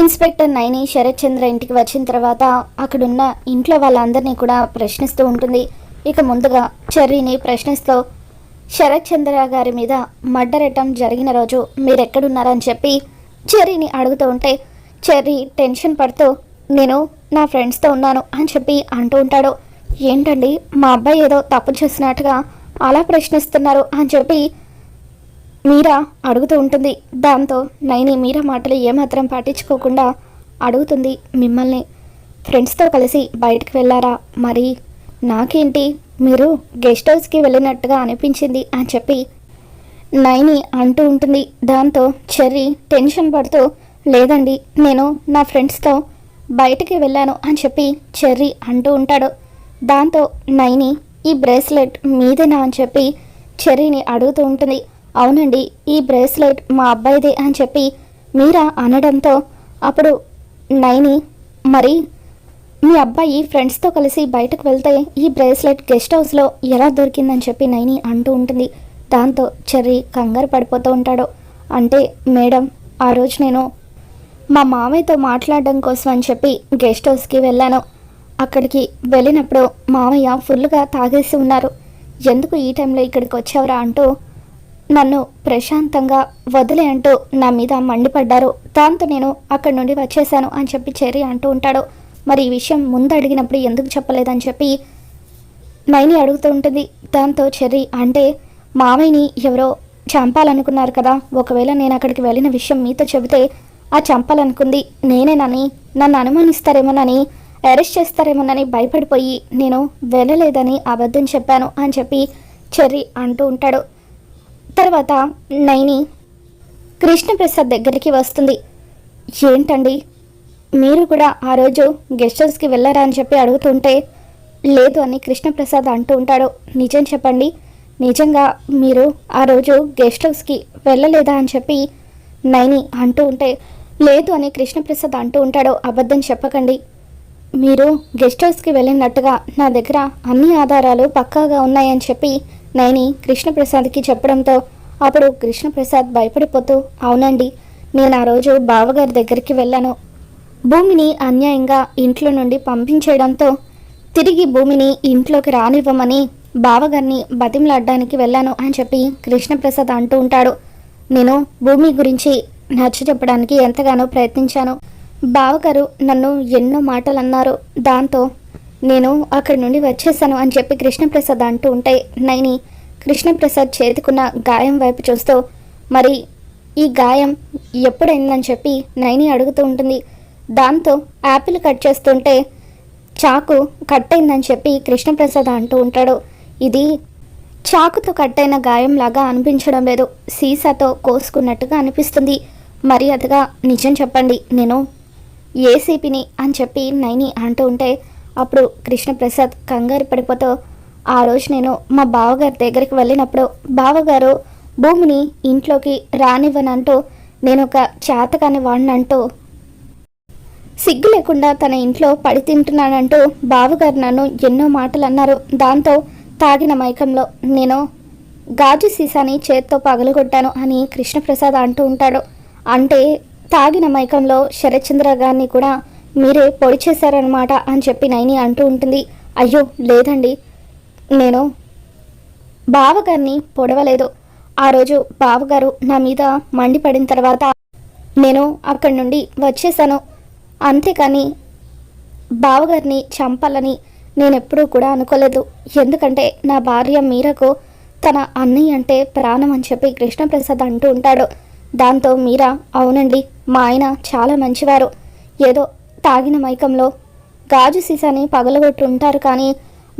Inspector Naini Sarath చంద్ర ఇంటికి వచ్చిన తర్వాత అక్కడున్న ఇంట్లో వాళ్ళందరినీ కూడా ప్రశ్నిస్తూ ఉంటుంది. ఇక ముందుగా చెర్రీని ప్రశ్నిస్తూ శరత్ చంద్ర గారి మీద మడ్డరటం జరిగిన రోజు మీరు ఎక్కడున్నారని చెప్పి చెర్రీని అడుగుతూ ఉంటే చెర్రీ టెన్షన్ పడుతూ నేను నా ఫ్రెండ్స్తో ఉన్నాను అని చెప్పి అంటూ ఉంటాడు. ఏంటండి మా అబ్బాయి ఏదో తప్పు చేసినట్టుగా అలా ప్రశ్నిస్తున్నారు అని చెప్పి మీరా అడుగుతూ ఉంటుంది. దాంతో నైని మీరా మాటలు ఏమాత్రం పాటించుకోకుండా అడుగుతుంది మిమ్మల్ని. ఫ్రెండ్స్తో కలిసి బయటకు వెళ్ళారా మరి నాకేంటి? మీరు గెస్ట్ హౌస్కి వెళ్ళినట్టుగా అనిపించింది అని చెప్పి నైని అంటూ ఉంటుంది. దాంతో చెర్రీ టెన్షన్ పడుతూ లేదండి నేను నా ఫ్రెండ్స్తో బయటికి వెళ్ళాను అని చెప్పి చెర్రీ అంటూ ఉంటాడు. దాంతో నైని ఈ బ్రేస్లెట్ మీదేనా? అని చెప్పి చెర్రీని అడుగుతూ ఉంటుంది. అవునండి ఈ బ్రేస్లెట్ మా అబ్బాయిదే అని చెప్పి మీరా అనడంతో అప్పుడు నైని మరి మీ అబ్బాయి ఫ్రెండ్స్తో కలిసి బయటకు వెళ్తే ఈ బ్రేస్లెట్ గెస్ట్ హౌస్లో ఎలా దొరికిందని చెప్పి నైని అంటూ ఉంటుంది. దాంతో చెర్రీ కంగారు పడిపోతూ ఉంటాడు. అంటే మేడం ఆ రోజు నేను మా మామయ్యతో మాట్లాడడం కోసం అని చెప్పి గెస్ట్ హౌస్కి వెళ్ళాను. అక్కడికి వెళ్ళినప్పుడు మామయ్య ఫుల్గా తాగేసి ఉన్నారు. ఎందుకు ఈ టైంలో ఇక్కడికి వచ్చావురా? అంటూ నన్ను ప్రశాంతంగా వదిలే అంటూ నా మీద మండిపడ్డారు. దాంతో నేను అక్కడి నుండి వచ్చేసాను అని చెప్పి చెర్రి అంటూ ఉంటాడు. మరి ఈ విషయం ముందు అడిగినప్పుడు ఎందుకు చెప్పలేదని చెప్పి నైని అడుగుతూ ఉంటుంది. దాంతో చెర్రి అంటే మామయ్యని ఎవరో చంపాలనుకున్నారు కదా. ఒకవేళ నేను అక్కడికి వెళ్ళిన విషయం మీతో చెబితే ఆ చంపాలనుకుంది. నేనేనని నన్ను అనుమానిస్తారేమోనని అరెస్ట్ చేస్తారేమోనని భయపడిపోయి నేను వెళ్ళలేదని అబద్ధం చెప్పాను అని చెప్పి చెర్రీ అంటూ ఉంటాడు. తర్వాత నైని కృష్ణప్రసాద్ దగ్గరికి వస్తుంది. ఏంటండి? మీరు కూడా ఆ రోజు గెస్ట్ హౌస్కి వెళ్ళారా అని చెప్పి అడుగుతుంటే లేదు అని కృష్ణప్రసాద్ అంటూ ఉంటాడు. నిజం చెప్పండి. నిజంగా మీరు ఆ రోజు గెస్ట్ హౌస్కి వెళ్ళలేదా అని చెప్పి నైని అంటూ ఉంటే లేదు అని కృష్ణప్రసాద్ అంటూ ఉంటాడు. అబద్ధం చెప్పకండి. మీరు గెస్ట్ హౌస్కి వెళ్ళినట్టుగా నా దగ్గర అన్ని ఆధారాలు పక్కాగా ఉన్నాయని చెప్పి నయని కృష్ణప్రసాద్కి చెప్పడంతో అప్పుడు కృష్ణప్రసాద్ భయపడిపోతూ అవునండి నేను ఆ రోజు బావగారి దగ్గరికి వెళ్ళాను. భూమిని అన్యాయంగా ఇంట్లో నుండి పంపించేయడంతో తిరిగి భూమిని ఇంట్లోకి రానివ్వమని బావగారిని బతిమలాడడానికి వెళ్ళాను అని చెప్పి కృష్ణప్రసాద్ అంటూ ఉంటాడు. నేను భూమి గురించి నచ్చ చెప్పడానికి ఎంతగానో ప్రయత్నించాను. బావగారు నన్ను ఎన్నో మాటలు అన్నారు దాంతో నేను అక్కడి నుండి వచ్చేసాను అని చెప్పి కృష్ణప్రసాద్ అంటూ ఉంటే నైని కృష్ణప్రసాద్ చేతికున్న గాయం వైపు చూస్తూ మరి ఈ గాయం ఎప్పుడైందని చెప్పి నైని అడుగుతూ ఉంటుంది. దాంతో యాపిల్ కట్ చేస్తుంటే చాకు కట్ అయిందని చెప్పి కృష్ణప్రసాద్ అంటూ ఉంటాడు. ఇది చాకుతో కట్ అయిన గాయం గాయంలాగా అనిపించడం లేదు. సీసాతో కోసుకున్నట్టుగా అనిపిస్తుంది. మర్యాదగా నిజం చెప్పండి నేను ఏసీపీని అని చెప్పి నైని అంటూ ఉంటే అప్పుడు కృష్ణప్రసాద్ కంగారు పడిపోతూ ఆ రోజు నేను మా బావగారి దగ్గరికి వెళ్ళినప్పుడు బావగారు భూమిని ఇంట్లోకి రానివ్వనంటూ నేను ఒక చేతకాని వాడినంటూ సిగ్గు లేకుండా తన ఇంట్లో పడి తింటున్నానంటూ బావగారు నన్ను ఎన్నో మాటలు అన్నారు దాంతో తాగిన మైకంలో నేను గాజు సీసాని చేత్తో పగలగొట్టాను అని కృష్ణప్రసాద్ అంటూ ఉంటాడు. అంటే తాగిన మైకంలో శరత్చంద్ర గారిని కూడా మీరే పొడి చేశారనమాట అని చెప్పి నైని అంటూ ఉంటుంది. అయ్యో లేదండి. నేను బావగారిని పొడవలేదు. ఆ రోజు బావగారు నా మీద మండిపడిన తర్వాత నేను అక్కడి నుండి వచ్చేసాను అంతేకాని బావగారిని చంపాలని నేను ఎప్పుడూ కూడా అనుకోలేదు. ఎందుకంటే నా భార్య మీరకు తన అన్నయ్య అంటే ప్రాణం అని చెప్పి కృష్ణప్రసాద్ అంటూ ఉంటాడు. దాంతో మీరా అవునండి మా ఆయన చాలా మంచివారు. ఏదో తాగిన మైకంలో గాజు సీసాని పగలగొట్టుంటారు కానీ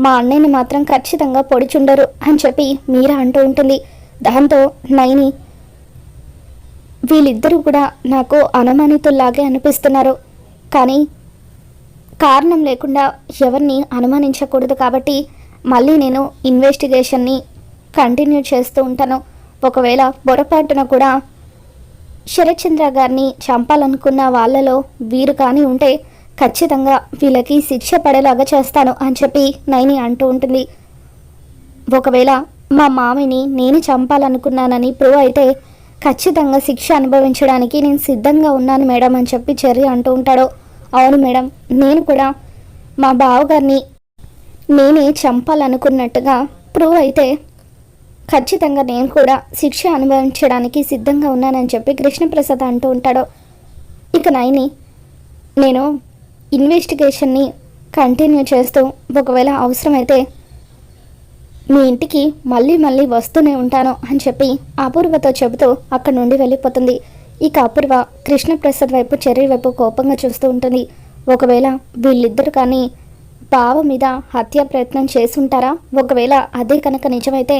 మా అన్నయ్యని మాత్రం ఖచ్చితంగా పొడిచుండరు అని చెప్పి మీరా అంటూ ఉంటుంది. దాంతో నైని వీళ్ళిద్దరూ కూడా నాకు అనుమానితుల్లాగే అనిపిస్తున్నారు. కానీ కారణం లేకుండా ఎవరిని అనుమానించకూడదు కాబట్టి మళ్ళీ నేను ఇన్వెస్టిగేషన్ని కంటిన్యూ చేస్తూ ఉంటాను. ఒకవేళ పొరపాటున కూడా శరత్చంద్ర గారిని చంపాలనుకున్న వాళ్ళలో వీరు కానీ ఉంటే ఖచ్చితంగా వీళ్ళకి శిక్ష పడేలాగా చేస్తాను అని చెప్పి నైని అంటూ ఉంటుంది. ఒకవేళ మా మామిని నేను చంపాలనుకున్నానని ప్రూవ్ అయితే ఖచ్చితంగా శిక్ష అనుభవించడానికి నేను సిద్ధంగా ఉన్నాను మేడం అని చెప్పి చెర్రి అంటూ ఉంటాడు. అవును మేడం నేను కూడా మా బావగారిని నేనే చంపాలనుకున్నట్టుగా ప్రూవ్ అయితే ఖచ్చితంగా నేను కూడా శిక్ష అనుభవించడానికి సిద్ధంగా ఉన్నానని చెప్పి కృష్ణప్రసాద్ అంటూ ఉంటాడు. ఇక నైని నేను ఇన్వెస్టిగేషన్ని కంటిన్యూ చేస్తూ ఒకవేళ అవసరమైతే మీ ఇంటికి మళ్ళీ మళ్ళీ వస్తూనే ఉంటాను అని చెప్పి అపూర్వతో చెబుతూ అక్కడి నుండి వెళ్ళిపోతుంది. ఇక అపూర్వ కృష్ణప్రసాద్ వైపు చర్య వైపు కోపంగా చూస్తూ ఉంటుంది. ఒకవేళ వీళ్ళిద్దరు కానీ బావ మీద హత్య ప్రయత్నం చేసుంటారా ఒకవేళ అదే కనుక నిజమైతే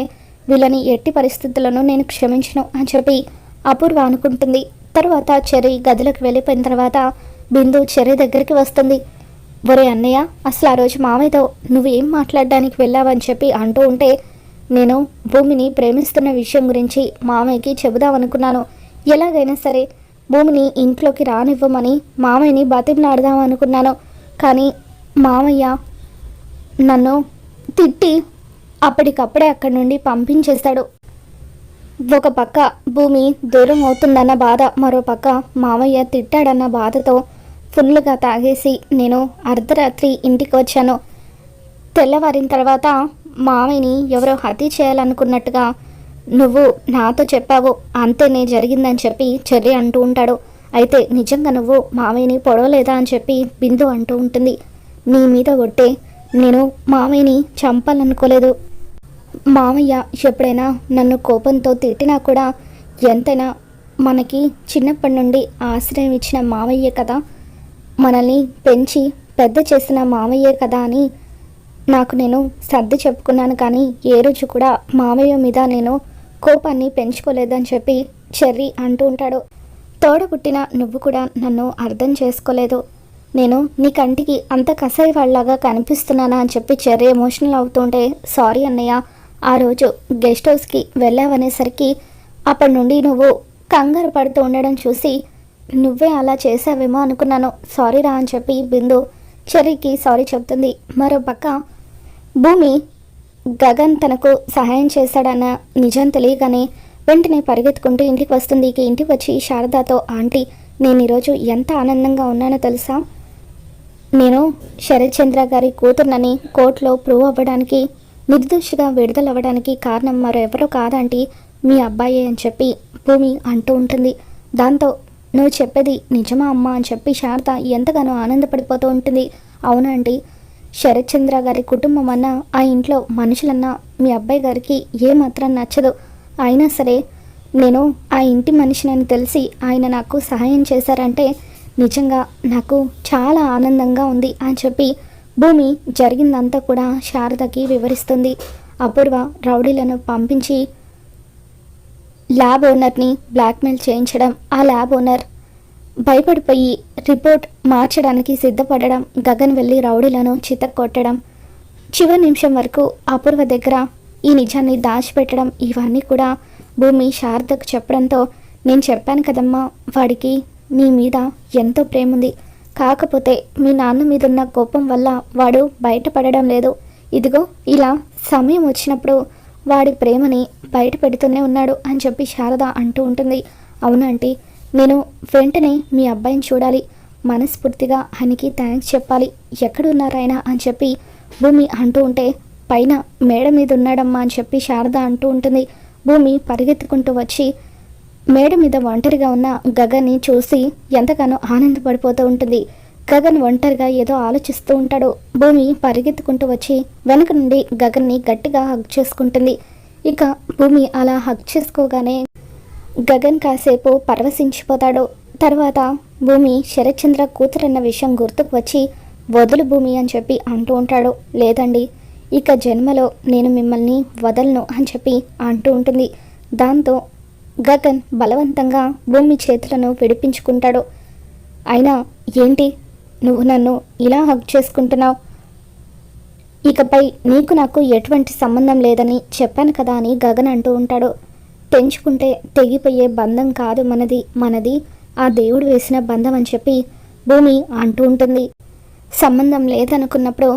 వీళ్ళని ఎట్టి పరిస్థితుల్లోనూ నేను క్షమించను అని చెప్పి అపూర్వ అనుకుంటుంది. తర్వాత చెర్రి గదిలోకి వెళ్ళిపోయిన తర్వాత బిందు చెర్రి దగ్గరికి వస్తుంది. ఒరే అన్నయ్య అసలు ఆ రోజు మామయ్యతో నువ్వేం మాట్లాడడానికి వెళ్ళావని చెప్పి అంటూ ఉంటే నేను భూమిని ప్రేమిస్తున్న విషయం గురించి మామయ్యకి చెబుదామనుకున్నాను. ఎలాగైనా సరే భూమిని ఇంట్లోకి రానివ్వమని మామయ్యని బతిమలాడదాం అనుకున్నాను కానీ మామయ్య నన్ను తిట్టి అప్పటికప్పుడే అక్కడి నుండి పంపించేశాడు ఒక పక్క భూమి దూరం అవుతుందన్న బాధ మరో పక్క మామయ్య తిట్టాడన్న బాధతో ఫుల్గా తాగేసి నేను అర్ధరాత్రి ఇంటికి వచ్చాను. తెల్లవారిన తర్వాత మామయ్యని ఎవరో హత్య చేయాలనుకున్నట్టుగా నువ్వు నాతో చెప్పావు. అంతేనే జరిగిందని చెప్పి చెర్రి అంటూ ఉంటాడు. అయితే నిజంగా నువ్వు మామయ్యని పొడవలేదా అని చెప్పి బిందు అంటూ ఉంటుంది. నీ మీద కొట్టే నేను మామయ్యని చంపాలనుకోలేదు. మామయ్య ఎప్పుడైనా నన్ను కోపంతో తిట్టినా కూడా ఎంతైనా మనకి చిన్నప్పటి నుండి ఆశ్రయం ఇచ్చిన మామయ్య కదా. మనల్ని పెంచి పెద్ద చేసిన మామయ్య కదా అని నాకు నేను సర్ది చెప్పుకున్నాను కానీ ఏ రోజు కూడా మామయ్య మీద నేను కోపాన్ని పెంచుకోలేదని చెప్పి చెర్రీ అంటూ ఉంటాడు. తోడ పుట్టిన నువ్వు కూడా నన్ను అర్థం చేసుకోలేదు. నేను నీ కంటికి అంత కసాయి వాళ్ళలాగా కనిపిస్తున్నానా అని చెప్పి చెర్రీ ఎమోషనల్ అవుతుంటే సారీ అన్నయ్య ఆ రోజు గెస్ట్ హౌస్కి వెళ్ళావనేసరికి అప్పటి నుండి నువ్వు కంగారు పడుతూ ఉండడం చూసి నువ్వే అలా చేసావేమో అనుకున్నాను. సారీ రా అని చెప్పి బిందు చెర్రీకి సారీ చెప్తుంది. మరో పక్క భూమి గగన్ తనకు సహాయం చేశాడన్న నిజం తెలియగానే వెంటనే పరిగెత్తుకుంటూ ఇంటికి వస్తుంది. ఇక ఇంటికి వచ్చి శారదాతో ఆంటీ నేను ఈరోజు ఎంత ఆనందంగా ఉన్నానో తెలుసా? నేను శరత్ చంద్ర గారి కూతుర్నని కోర్టులో ప్రూవ్ అవ్వడానికి నిర్దోషిగా విడుదలవ్వడానికి కారణం మరో ఎవరో మీ అబ్బాయే అని చెప్పి భూమి అంటూ ఉంటుంది. దాంతో నువ్వు చెప్పేది నిజమా అమ్మా? అని చెప్పి శారద ఎంతగానో ఆనందపడిపోతూ ఉంటుంది. అవునండి శరత్చంద్ర గారి కుటుంబం అన్నా ఆ ఇంట్లో మనుషులన్నా మీ అబ్బాయి గారికి ఏమాత్రం నచ్చదు. అయినా సరే నేను ఆ ఇంటి మనిషినని తెలిసి ఆయన నాకు సహాయం చేశారంటే నిజంగా నాకు చాలా ఆనందంగా ఉంది అని చెప్పి భూమి జరిగిందంతా కూడా శారదకి వివరిస్తుంది. అపూర్వ రౌడీలను పంపించి ల్యాబ్ ఓనర్ని బ్లాక్మెయిల్ చేయించడం ఆ ల్యాబ్ ఓనర్ భయపడిపోయి రిపోర్ట్ మార్చడానికి సిద్ధపడడం గగన్ వెళ్ళి రౌడీలను చితక్కొట్టడం. చివరి నిమిషం వరకు అపూర్వ దగ్గర ఈ నిజాన్ని దాచిపెట్టడం ఇవన్నీ కూడా భూమి శారదకు చెప్పడంతో నేను చెప్పాను కదమ్మా వాడికి నీ మీద ఎంతో ప్రేమ ఉంది కాకపోతే మీ నాన్న మీదున్న కోపం వల్ల వాడు బయటపడడం లేదు. ఇదిగో ఇలా సమయం వచ్చినప్పుడు వాడి ప్రేమని బయట పెడుతూనే ఉన్నాడు అని చెప్పి శారద అంటూ ఉంటుంది. అవునంటీ నేను వెంటనే మీ అబ్బాయిని చూడాలి. మనస్ఫూర్తిగా ఆయనకి థ్యాంక్స్ చెప్పాలి. ఎక్కడున్నారాయన అని చెప్పి భూమి అంటూ ఉంటే పైన మేడ మీద ఉన్నాడమ్మా అని చెప్పి శారద అంటూ ఉంటుంది. భూమి పరిగెత్తుకుంటూ వచ్చి మేడ మీద ఒంటరిగా ఉన్న గగన్ని చూసి ఎంతగానో ఆనందపడిపోతూ ఉంటుంది. గగన్ ఒంటరిగా ఏదో ఆలోచిస్తూ ఉంటాడు. భూమి పరిగెత్తుకుంటూ వచ్చి వెనక నుండి గగన్ని గట్టిగా హగ్ చేసుకుంటుంది. ఇక భూమి అలా హగ్ చేసుకోగానే గగన్ కాసేపు పరవశించిపోతాడు. తర్వాత భూమి శరత్చంద్ర కూతురన్న విషయం గుర్తుకు వచ్చి వదులు భూమి అని చెప్పి అంటూ ఉంటాడు. లేదండి ఇక జన్మలో నేను మిమ్మల్ని వదలను అని చెప్పి అంటూ ఉంటుంది. దాంతో గగన్ బలవంతంగా భూమి చేతులను విడిపించుకుంటాడు. అయినా ఏంటి? నువ్వు నన్ను ఇలా హక్ చేసుకుంటున్నావు? ఇకపై నీకు నాకు ఎటువంటి సంబంధం లేదని చెప్పాను కదా అని గగన్ అంటూ ఉంటాడు. తెంచుకుంటే తెగిపోయే బంధం కాదు మనది మనది. ఆ దేవుడు వేసిన బంధం అని చెప్పి భూమి అంటూ ఉంటుంది. సంబంధం లేదనుకున్నప్పుడు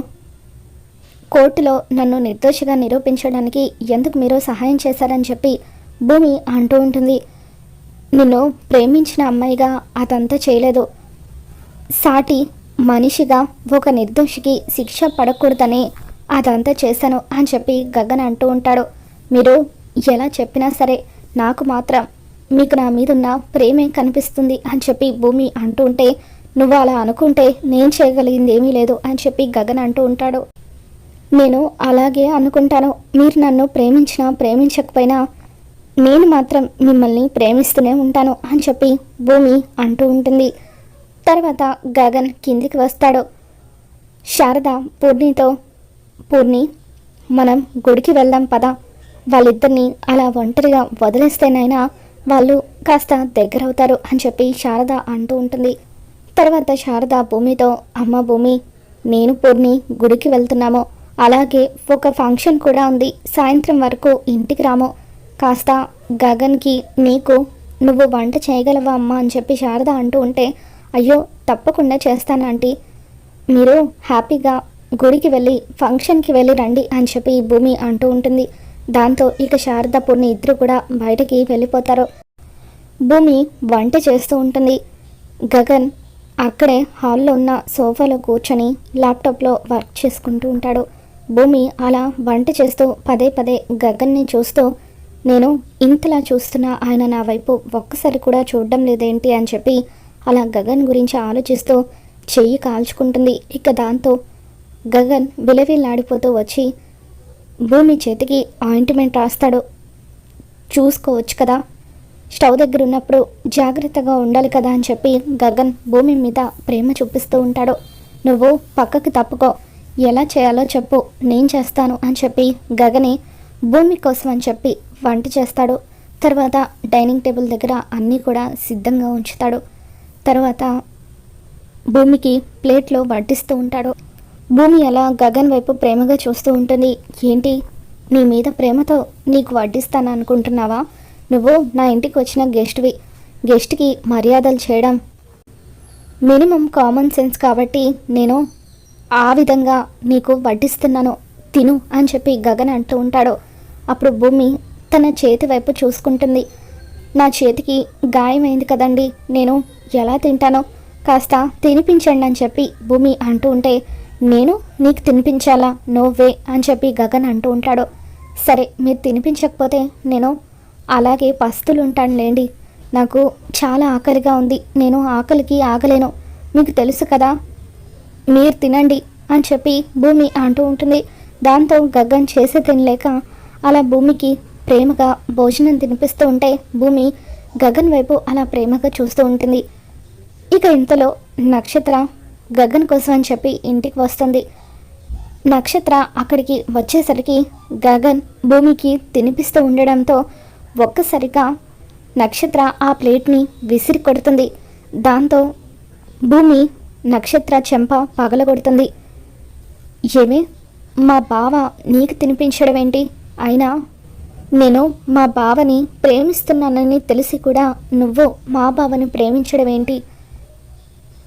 కోర్టులో నన్ను నిర్దోషిగా నిరూపించడానికి ఎందుకు మీరు సహాయం చేశారని చెప్పి భూమి అంటూ ఉంటుంది. నిన్ను ప్రేమించిన అమ్మాయిగా అదంతా చేయలేదు. సాటి మనిషిగా ఒక నిర్దోషికి శిక్ష పడకూడదని అదంతా చేశాను అని చెప్పి గగన్ అంటూ ఉంటాడు. మీరు ఎలా చెప్పినా సరే నాకు మాత్రం మీకు నా మీదున్న ప్రేమే కనిపిస్తుంది అని చెప్పి భూమి అంటూ ఉంటే నువ్వు అలా అనుకుంటే నేను చేయగలిగింది ఏమీ లేదు అని చెప్పి గగన్ అంటూ ఉంటాడు. నేను అలాగే అనుకుంటాను. మీరు నన్ను ప్రేమించినా ప్రేమించకపోయినా నేను మాత్రం మిమ్మల్ని ప్రేమిస్తూనే ఉంటాను అని చెప్పి భూమి అంటూ ఉంటుంది. తర్వాత గగన్ కిందికి వస్తాడు. శారద పూర్ణితో పూర్ణి మనం గుడికి వెళ్దాం పద. వాళ్ళిద్దరిని అలా ఒంటరిగా వదిలేస్తేనైనా వాళ్ళు కాస్త దగ్గరవుతారు అని చెప్పి శారద అంటూ ఉంటుంది. తర్వాత శారద భూమితో అమ్మ భూమి నేను పూర్ణి గుడికి వెళ్తున్నాము. అలాగే ఒక ఫంక్షన్ కూడా ఉంది. సాయంత్రం వరకు ఇంటికి రాము. కాస్త గగన్కి నీకు నువ్వు వంట చేయగలవా అమ్మా? అని చెప్పి శారద అంటూ ఉంటే అయ్యో తప్పకుండా చేస్తాను ఆంటీ. మీరు హ్యాపీగా గుడికి వెళ్ళి ఫంక్షన్కి వెళ్ళి రండి అని చెప్పి భూమి అంటూ ఉంటుంది. దాంతో ఇక శారద పూర్ణి ఇద్దరు కూడా బయటకి వెళ్ళిపోతారు. భూమి వంట చేస్తూ ఉంటుంది. గగన్ అక్కడే హాల్లో ఉన్న సోఫాలో కూర్చొని ల్యాప్టాప్లో వర్క్ చేసుకుంటూ ఉంటాడు. భూమి అలా వంట చేస్తూ పదే పదే గగన్ని చూస్తూ నేను ఇంతలా చూస్తున్నా ఆయన నా వైపు ఒక్కసారి కూడా చూడడం లేదేంటి అని చెప్పి అలా గగన్ గురించి ఆలోచిస్తూ చెయ్యి కాల్చుకుంటుంది. ఇక దాంతో గగన్ విలవిల్లాడిపోతూ వచ్చి భూమి చేతికి ఆయింట్మెంట్ రాస్తాడు. చూసుకోవచ్చు కదా. స్టవ్ దగ్గర ఉన్నప్పుడు జాగ్రత్తగా ఉండాలి కదా అని చెప్పి గగన్ భూమి మీద ప్రేమ చూపిస్తూ ఉంటాడు. నువ్వు పక్కకి తప్పుకో. ఎలా చేయాలో చెప్పు. నేను చేస్తాను అని చెప్పి గగని భూమి కోసం అని చెప్పి వంట చేస్తాడు. తర్వాత డైనింగ్ టేబుల్ దగ్గర అన్నీ కూడా సిద్ధంగా ఉంచుతాడు. తర్వాత భూమికి ప్లేట్లో వడ్డిస్తూ ఉంటాడు. భూమి అలా గగన్ వైపు ప్రేమగా చూస్తూ ఉంటుంది. ఏంటి? నీ మీద ప్రేమతో నీకు వడ్డిస్తాను అనుకుంటున్నావా? నువ్వు నా ఇంటికి వచ్చిన గెస్ట్వి. గెస్ట్కి మర్యాదలు చేయడం. మినిమం కామన్ సెన్స్ కాబట్టి నేను ఆ విధంగా నీకు వడ్డిస్తున్నాను. తిను అని చెప్పి గగన్ అంటూ ఉంటాడు. అప్పుడు భూమి తన చేతి వైపు చూసుకుంటుంది. నా చేతికి గాయమైంది కదండి నేను ఎలా తింటానో కాస్త తినిపించండి అని చెప్పి భూమి అంటూ ఉంటే నేను నీకు తినిపించాలా? నో వే అని చెప్పి గగన్ అంటూ ఉంటాడు. సరే మీరు తినిపించకపోతే నేను అలాగే పస్తులు ఉంటానులేండి నాకు చాలా ఆకలిగా ఉంది నేను ఆకలికి ఆగలేను. మీకు తెలుసు కదా మీరు తినండి అని చెప్పి భూమి అంటూ ఉంటుంది. దాంతో గగ్గన్ చేసి తినలేక అలా భూమికి ప్రేమగా భోజనం తినిపిస్తూ ఉంటే భూమి గగన్ వైపు అలా ప్రేమగా చూస్తూ ఉంటుంది. ఇక ఇంతలో నక్షత్ర గగన్ కోసం అని చెప్పి ఇంటికి వస్తుంది. నక్షత్ర అక్కడికి వచ్చేసరికి గగన్ భూమికి తినిపిస్తూ ఉండడంతో ఒక్కసారిగా నక్షత్ర ఆ ప్లేట్ని విసిరి కొడుతుంది. దాంతో భూమి నక్షత్ర చెంప పగలగొడుతుంది. ఏమి? మా బావ నీకు తినిపించడం ఏంటి అయినా నేను మా బావని ప్రేమిస్తున్నానని తెలిసి కూడా నువ్వు మా బావని ప్రేమించడం ఏంటి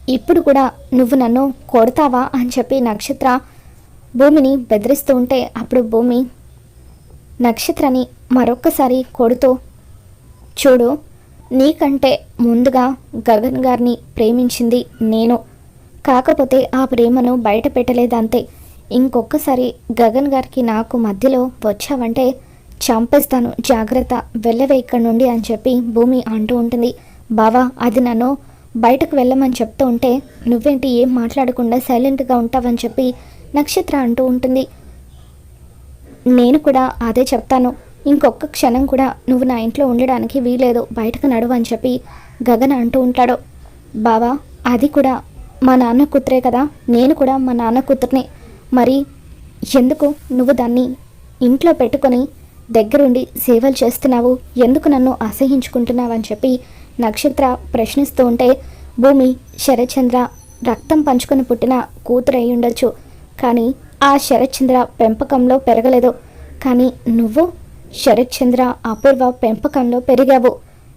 ఇప్పుడు కూడా నువ్వు నన్ను కొడతావా అని చెప్పి నక్షత్ర భూమిని బెదిరిస్తూ ఉంటే అప్పుడు భూమి నక్షత్రని మరొక్కసారి కొడుతూ చూడు నీకంటే ముందుగా గగన్ గారిని ప్రేమించింది నేను. కాకపోతే ఆ ప్రేమను బయట పెట్టలేదంతే ఇంకొకసారి గగన్ గారికి నాకు మధ్యలో వచ్చావంటే చంపేస్తాను. జాగ్రత్త. వెళ్ళవే ఇక్కడి నుండి అని చెప్పి భూమి అంటూ ఉంటుంది. బావా అది నన్ను బయటకు వెళ్ళమని చెప్తూ ఉంటే నువ్వేంటి ఏం మాట్లాడకుండా సైలెంట్గా ఉంటావని చెప్పి నక్షత్ర అంటూ ఉంటుంది. నేను కూడా అదే చెప్తాను. ఇంకొక క్షణం కూడా నువ్వు నా ఇంట్లో ఉండడానికి వీలేదు బయటకు నడువు అని చెప్పి గగన్ అంటూ ఉంటాడు. బావా అది కూడా మా నాన్న కూతురే కదా? నేను కూడా మా నాన్న కూతుర్నే. మరి ఎందుకు నువ్వు దాన్ని ఇంట్లో పెట్టుకొని దగ్గరుండి సేవలు చేస్తున్నావు ఎందుకు నన్ను అసహించుకుంటున్నావు అని చెప్పి నక్షత్ర ప్రశ్నిస్తూ ఉంటే భూమి శరత్చంద్ర రక్తం పంచుకొని పుట్టిన కూతురు అయి ఉండొచ్చు కానీ ఆ శరచంద్ర పెంపకంలో పెరగలేదు. కానీ నువ్వు శరత్చంద్ర అపూర్వ పెంపకంలో పెరిగావు.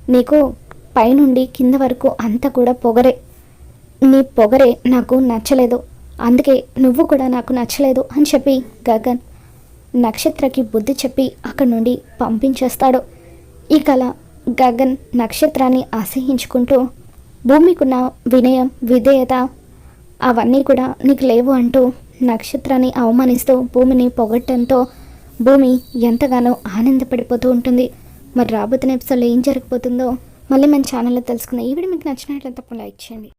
నీకు పైనుండి కింద వరకు అంతా కూడా పొగరే. నీ పొగరే నాకు నచ్చలేదు. అందుకే నువ్వు కూడా నాకు నచ్చలేదు అని చెప్పి గగన్ నక్షత్రకి బుద్ధి చెప్పి అక్కడి నుండి పంపించేస్తాడు. ఈ కల గగన్ నక్షత్రాన్ని అసహించుకుంటూ భూమికున్న వినయం విధేయత అవన్నీ కూడా నీకు లేవు అంటూ నక్షత్రాన్ని అవమానిస్తూ భూమిని పొగట్టడంతో భూమి ఎంతగానో ఆనందపడిపోతూ ఉంటుంది. మరి రాబోతున్న ఎపిసోడ్లో ఏం జరగబోతుందో మళ్ళీ మన ఛానల్లో తెలుసుకుందాం. ఈ వీడియో మీకు నచ్చినట్లయితే తప్పకుండా లైక్ చేయండి.